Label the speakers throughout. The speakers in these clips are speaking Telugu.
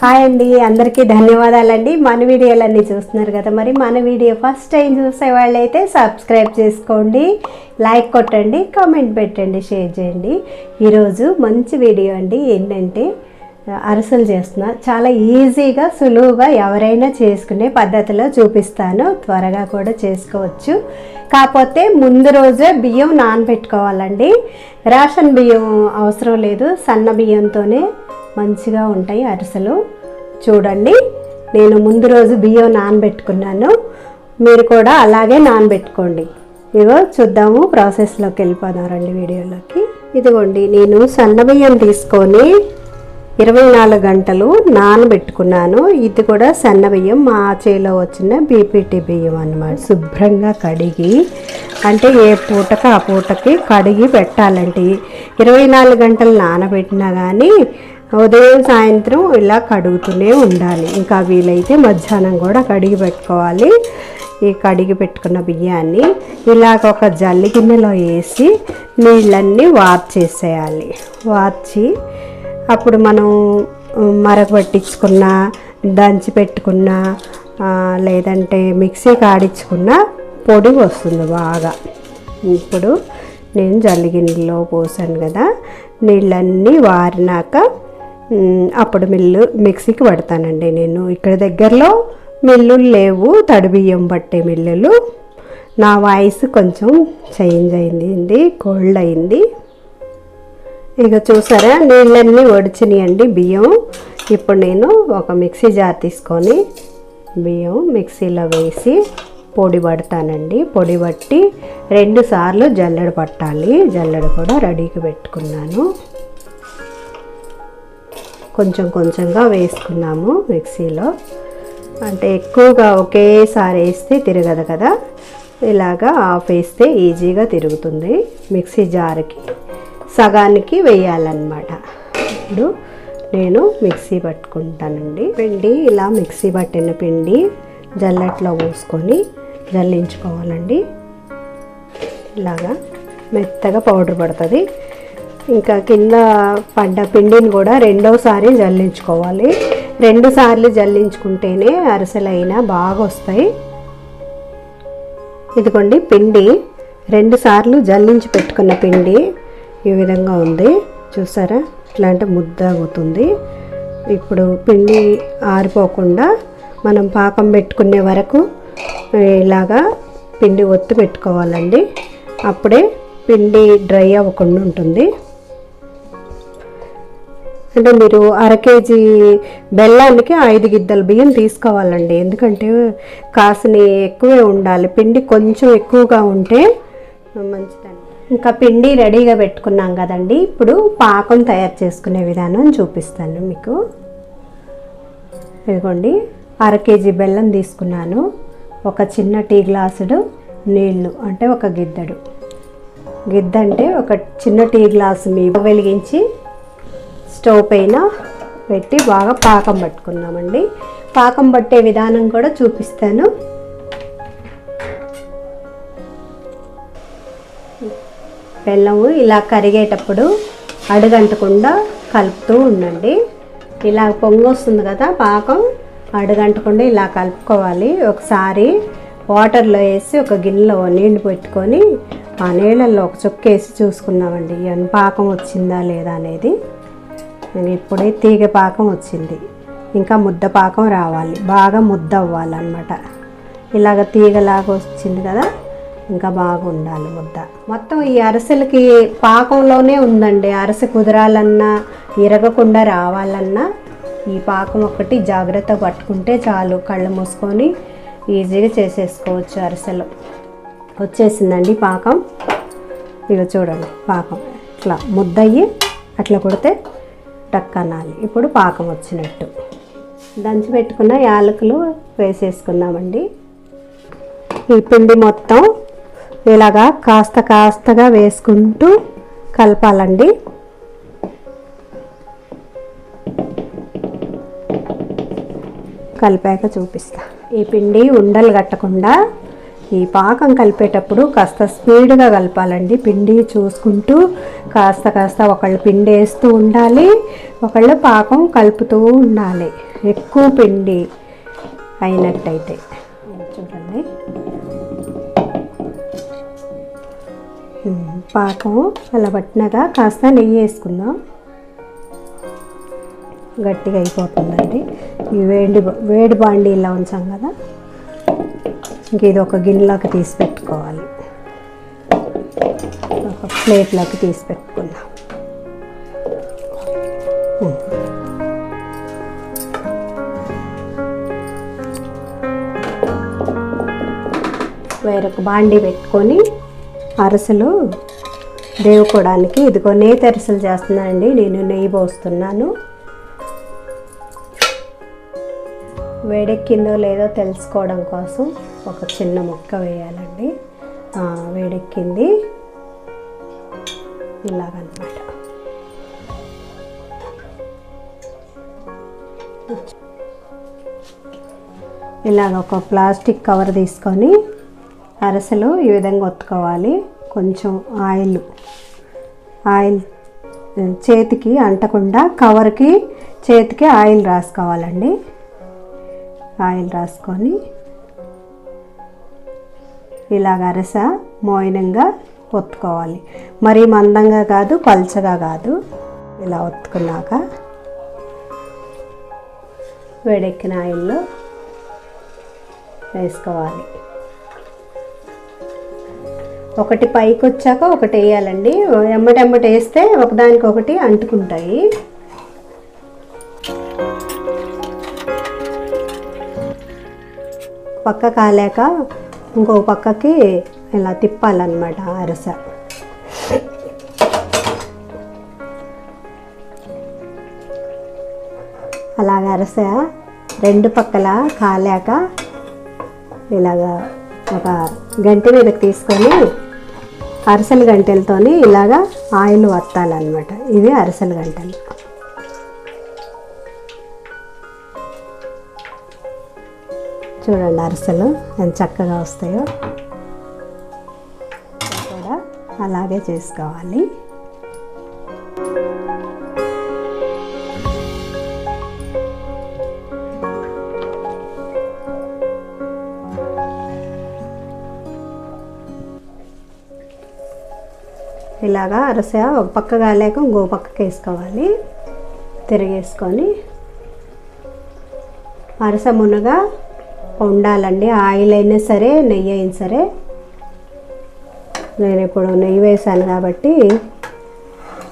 Speaker 1: హాయ్ అండి అందరికీ ధన్యవాదాలండి. మన వీడియోలన్నీ చూస్తున్నారు కదా మరి మన వీడియో ఫస్ట్ టైం చూసే వాళ్ళైతే సబ్స్క్రైబ్ చేసుకోండి లైక్ కొట్టండి కామెంట్ పెట్టండి షేర్ చేయండి. ఈరోజు మంచి వీడియో అండి ఏంటంటే అరసలు చేస్తున్నా. చాలా ఈజీగా సులువుగా ఎవరైనా చేసుకునే పద్ధతిలో చూపిస్తాను. త్వరగా కూడా చేసుకోవచ్చు. కాకపోతే ముందు రోజే బియ్యం నానబెట్టుకోవాలండి. రేషన్ బియ్యం అవసరం లేదు సన్న బియ్యంతోనే మంచిగా ఉంటాయి అరిసెలు. చూడండి నేను ముందు రోజు బియ్యం నానబెట్టుకున్నాను. మీరు కూడా అలాగే నానబెట్టుకోండి. ఇగో చూద్దాము ప్రాసెస్లోకి వెళ్ళిపోదాం రండి వీడియోలోకి. ఇదిగోండి నేను సన్న బియ్యం తీసుకొని ఇరవై నాలుగు గంటలు నానబెట్టుకున్నాను. ఇది కూడా సన్న బియ్యం మా చేలో వచ్చిన బీపీటీ బియ్యం అన్నమాట. శుభ్రంగా కడిగి అంటే ఏ పూటకి ఆ పూటకి కడిగి పెట్టాలండి. ఇరవై నాలుగు గంటలు నానబెట్టినా కానీ ఉదయం సాయంత్రం ఇలా కడుగుతూనే ఉండాలి. ఇంకా వీలైతే మధ్యాహ్నం కూడా కడిగి పెట్టుకోవాలి. ఈ కడిగి పెట్టుకున్న బియ్యాన్ని ఇలాగ ఒక జల్లి గిన్నెలో వేసి నీళ్ళన్నీ వార్చేసేయాలి వార్చి అప్పుడు మనం మరక పట్టించుకున్న దంచి పెట్టుకున్న లేదంటే మిక్సీ కాడించుకున్న పొడి వస్తుంది బాగా. ఇప్పుడు నేను జల్లి గిన్నెలో పోసాను కదా నీళ్ళన్నీ వారినాక అప్పుడు మిల్లు మిక్సీకి పడతానండి నేను. ఇక్కడ దగ్గరలో మిల్లులు లేవు తడి బియ్యం పట్టే మిల్లులు. నా వాయిస్ కొంచెం చేంజ్ అయింది కోల్డ్ అయింది. ఇక చూసారా నీళ్ళన్నీ ఒడిచినాయండి బియ్యం. ఇప్పుడు నేను ఒక మిక్సీ జార్ తీసుకొని బియ్యం మిక్సీలో వేసి పొడి పడతానండి. పొడి పట్టి రెండు సార్లు జల్లెడ పట్టాలి. జల్లెడ కూడా రెడీకి పెట్టుకున్నాను. కొంచెం కొంచెంగా వేసుకున్నాము మిక్సీలో. అంటే ఎక్కువగా ఒకేసారి వేస్తే తిరగదు కదా. ఇలాగా ఆఫ్ వేస్తే ఈజీగా తిరుగుతుంది మిక్సీ జార్కి. సగానికి వేయాలన్నమాట. ఇప్పుడు నేను మిక్సీ పట్టుకుంటానండి. పిండి ఇలా మిక్సీ పట్టిన పిండి జల్లెట్లో పోసుకొని జల్లించుకోవాలండి. ఇలాగా మెత్తగా పౌడర్ పడుతుంది. ఇంకా కింద పడ్డ పిండిని కూడా రెండోసారి జల్లించుకోవాలి. రెండు సార్లు జల్లించుకుంటేనే అరిసెలైనా బాగా వస్తాయి. ఇదిగోండి పిండి. రెండు సార్లు జల్లించి పెట్టుకున్న పిండి ఈ విధంగా ఉంది. చూసారా? ఇట్లాంటి ముద్ద అవుతుంది ఇప్పుడు పిండి ఆరిపోకుండా మనం పాకం పెట్టుకునే వరకు ఇలాగా పిండి ఒత్తి పెట్టుకోవాలండి. అప్పుడే పిండి డ్రై అవ్వకుండా ఉంటుంది. అంటే మీరు అర కేజీ బెల్లానికి ఐదు గిద్దల బియ్యం తీసుకోవాలండి. ఎందుకంటే కాసిని ఎక్కువే ఉండాలి. పిండి కొంచెం ఎక్కువగా ఉంటే మంచిదండి. ఇంకా పిండి రెడీగా పెట్టుకున్నాం కదండి. ఇప్పుడు పాకం తయారు చేసుకునే విధానం చూపిస్తాను మీకు. ఇదిగోండి అర కేజీ బెల్లం తీసుకున్నాను. ఒక చిన్న టీ గ్లాసుడు నీళ్ళు అంటే ఒక గిద్దడు. గిద్ద అంటే ఒక చిన్న టీ గ్లాసు మీ వెలిగించి స్టవ్ పైన పెట్టి బాగా పాకం పట్టుకున్నామండి. పాకం పట్టే విధానం కూడా చూపిస్తాను. బెల్లము ఇలా కరిగేటప్పుడు అడుగంటకుండా కలుపుతూ ఉండండి. ఇలా పొంగు వస్తుంది కదా పాకం అడుగంటకుండా ఇలా కలుపుకోవాలి. ఒకసారి వాటర్లో వేసి ఒక గిన్నెలో నీళ్ళు పెట్టుకొని ఆ నీళ్ళల్లో ఒక చుక్క వేసి చూసుకున్నామండి పాకం వచ్చిందా లేదా అనేది. ఇప్పుడే తీగ పాకం వచ్చింది. ఇంకా ముద్ద పాకం రావాలి. బాగా ముద్ద అవ్వాలన్నమాట. ఇలాగ తీగలాగా వచ్చింది కదా ఇంకా బాగా ఉండాలి ముద్ద. మొత్తం ఈ అరసలకి పాకంలోనే ఉందండి. అరస కుదరాలన్నా ఇరగకుండా రావాలన్నా ఈ పాకం ఒకటి జాగ్రత్త పట్టుకుంటే చాలు. కళ్ళు మూసుకొని ఈజీగా చేసేసుకోవచ్చు అరసలు. వచ్చేసిందండి పాకం. ఇక చూడండి పాకం. ఇట్లా ముద్దయ్యి అట్లా కొడితే టక్ అనాలి ఇప్పుడు పాకం వచ్చినట్టు. దంచి పెట్టుకున్న యాలకులు వేసేసుకుందామండి. ఈ పిండి మొత్తం ఇలాగా కాస్త కాస్తగా వేసుకుంటూ కలపాలండి. కలిపాక చూపిస్తా. ఈ పిండి ఉండలు కట్టకుండా ఈ పాకం కలిపేటప్పుడు కాస్త స్పీడ్గా కలపాలండి. పిండి చూసుకుంటూ కాస్త కాస్త ఒకళ్ళు పిండి వేస్తూ ఉండాలి ఒకళ్ళు పాకం కలుపుతూ ఉండాలి. ఎక్కువ పిండి అయినట్టయితే. చూడండి. పాకం అలా పట్టినాక కాస్త నెయ్యి వేసుకుందాం. గట్టిగా అయిపోతుందండి. ఈ వేడి వేడి బాండీలో ఇలా ఉంచాం కదా. ఇంక ఇది ఒక గిన్నెలోకి తీసి పెట్టుకోవాలి. ఒక ప్లేట్లోకి తీసి పెట్టుకుందాం. వేరొక బాండి పెట్టుకొని అరసలు దేవుకోవడానికి ఇదిగో నెయ్యి తెరసలు చేస్తున్నానండి. నేను నెయ్యి పోస్తున్నాను. వేడెక్కిందో లేదో తెలుసుకోవడం కోసం ఒక చిన్న ముక్క వేయాలండి. వేడెక్కింది. ఇలాగనమాట. ఇలాగ ఒక ప్లాస్టిక్ కవర్ తీసుకొని అరసలు ఈ విధంగా ఒత్తుకోవాలి. కొంచెం ఆయిల్ ఆయిల్ చేతికి అంటకుండా కవర్కి చేతికి ఆయిల్ రాసుకోవాలండి. ఆయిల్ రాసుకొని ఇలాగ అరస మోయినంగా ఒత్తుకోవాలి. మరీ మందంగా కాదు పల్చగా కాదు. ఇలా ఒత్తుకున్నాక వేడెక్కిన ఆయిల్లో వేసుకోవాలి. ఒకటి పైకి వచ్చాక ఒకటి వేయాలండి. ఎమ్మటెమ్మటి వేస్తే ఒకదానికి ఒకటి అంటుకుంటాయి. పక్క కాలేక ఇంకో పక్కకి ఇలా తిప్పాలన్నమాట అరస. అలాగ అరస రెండు పక్కల కాలేక ఇలాగా ఒక గంటె మీదకి తీసుకొని అరసల గంటెలతోని ఇలాగా ఆయిల్ వత్తాలన్నమాట. ఇవి అరసల గంటలు. చూడండి అరిసెలు ఎంత చక్కగా వస్తాయో. కూడా అలాగే చేసుకోవాలి. ఇలాగా అరస ఒక పక్క కాలేక ఇంకో పక్కకి వేసుకోవాలి. తిరిగేసుకొని అరస మునగా ఉండాలండి. ఆయిల్ అయినా సరే నెయ్యి అయినా సరే. నేను ఇప్పుడు నెయ్యి వేసాను కాబట్టి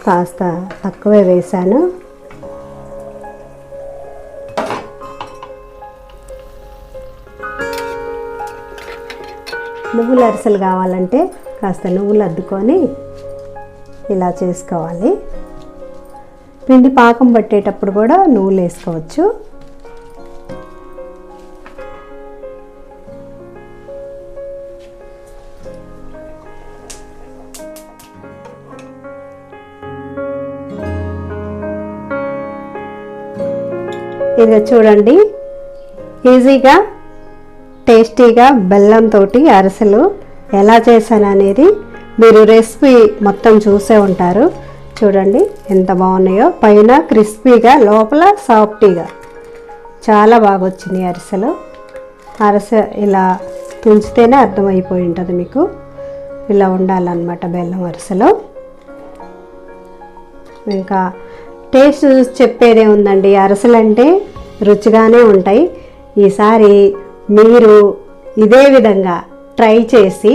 Speaker 1: కాస్త తక్కువే వేసాను నువ్వుల అరిసెలు కావాలంటే కాస్త నువ్వులు అద్దుకొని ఇలా చేసుకోవాలి. పిండి పాకం పట్టేటప్పుడు కూడా నువ్వులు వేసుకోవచ్చు. ఇది చూడండి. ఈజీగా టేస్టీగా బెల్లంతో అరిసెలు ఎలా చేశాను అనేది మీరు రెసిపీ మొత్తం చూసే ఉంటారు. చూడండి ఎంత బాగున్నాయో. పైన క్రిస్పీగా లోపల సాఫ్టీగా. చాలా బాగా వచ్చినాయి అరిసెలు. అరిసె ఇలా తుంచితేనే అర్థమైపోయి ఉంటుంది మీకు. ఇలా ఉండాలన్నమాట బెల్లం అరిసెలు. ఇంకా టేస్ట్ చూసి చెప్పేదే ఉందండి. అరసలంటే అంటే రుచిగానే ఉంటాయి. ఈసారి మీరు ఇదే విధంగా ట్రై చేసి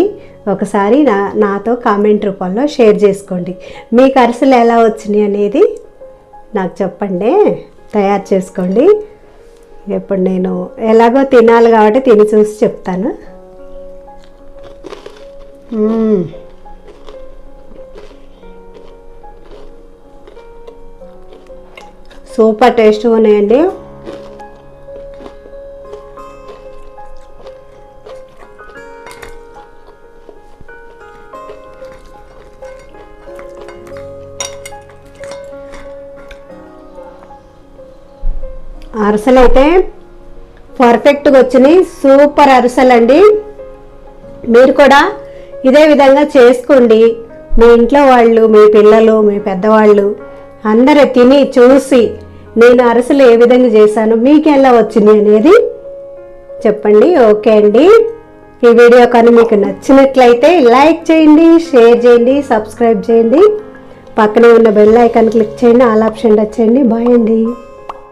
Speaker 1: ఒకసారి నా నాతో కామెంట్ రూపంలో షేర్ చేసుకోండి. మీకు అరసలు ఎలా వచ్చినాయి అనేది నాకు చెప్పండి. తయారు చేసుకోండి. ఇప్పుడు నేను ఎలాగో తినాలి కాబట్టి తిని చూసి చెప్తాను. సూపర్ టేస్ట్ ఉన్నాయండి. అరసలు అయితే పర్ఫెక్ట్గా వచ్చినాయి. సూపర్ అరిసెలు అండి మీరు కూడా ఇదే విధంగా చేసుకోండి. మీ ఇంట్లో వాళ్ళు మీ పిల్లలు మీ పెద్దవాళ్ళు అందరూ తిని చూసి నేను అరసలు ఏ విధంగా చేశాను? మీకు ఎలా వచ్చింది అనేది చెప్పండి. ఓకే అండి. ఈ వీడియో కానీ మీకు నచ్చినట్లయితే లైక్ చేయండి షేర్ చేయండి సబ్స్క్రైబ్ చేయండి. పక్కనే ఉన్న బెల్ ఐకాన్ క్లిక్ చేయండి ఆల్ ఆప్షన్ టచ్ చేయండి. బాయ్ అండి.